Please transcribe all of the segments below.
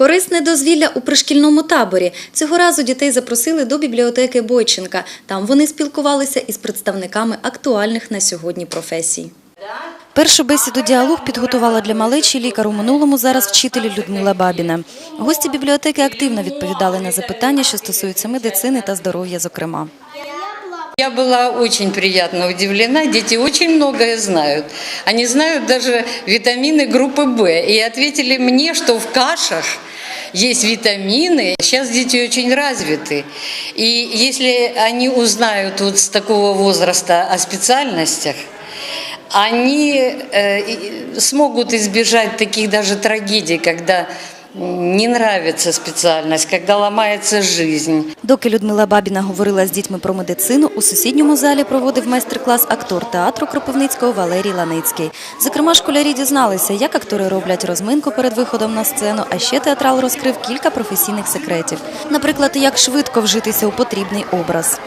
Корисне дозвілля у пришкільному таборі. Цього разу дітей запросили до бібліотеки Бойченка. Там вони спілкувалися із представниками актуальних на сьогодні професій. Першу бесіду діалог підготувала для малечі лікар у минулому зараз вчителі Людмила Бабіна. Гості бібліотеки активно відповідали на запитання, що стосуються медицини та здоров'я, зокрема. Я была очень приятно удивлена. Дети очень многое знают. Они знают даже витамины группы В. И ответили мне, что в кашах есть витамины. Сейчас дети очень развиты. И если они узнают вот с такого возраста о специальностях, они э, и- смогут избежать таких даже трагедий, когда м, не нравится специальность, когда ломается жизнь. Доки Людмила Бабіна говорила з дітьми про медицину, у сусідньому залі проводив майстер-клас актор театру Кропивницького Валерій Ланицький. Зокрема, школярі дізналися, як актори роблять розминку перед виходом на сцену, а ще театрал розкрив кілька професійних секретів. Наприклад, як швидко вжитися у потрібний образ.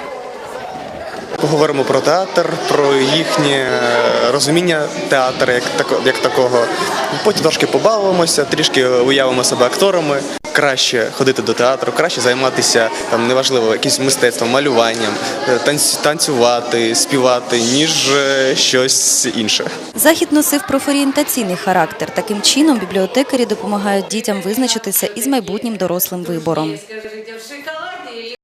Поговоримо про театр, про їхнє розуміння театру як, як такого. Потім трошки побавимося, трішки уявимо себе акторами. Краще ходити до театру, краще займатися там неважливо якимось мистецтвом, малюванням, е, танць- танцювати, співати, ніж е, щось інше. Захід носив профорієнтаційний характер. Таким чином бібліотекарі допомагають дітям визначитися із майбутнім дорослим вибором.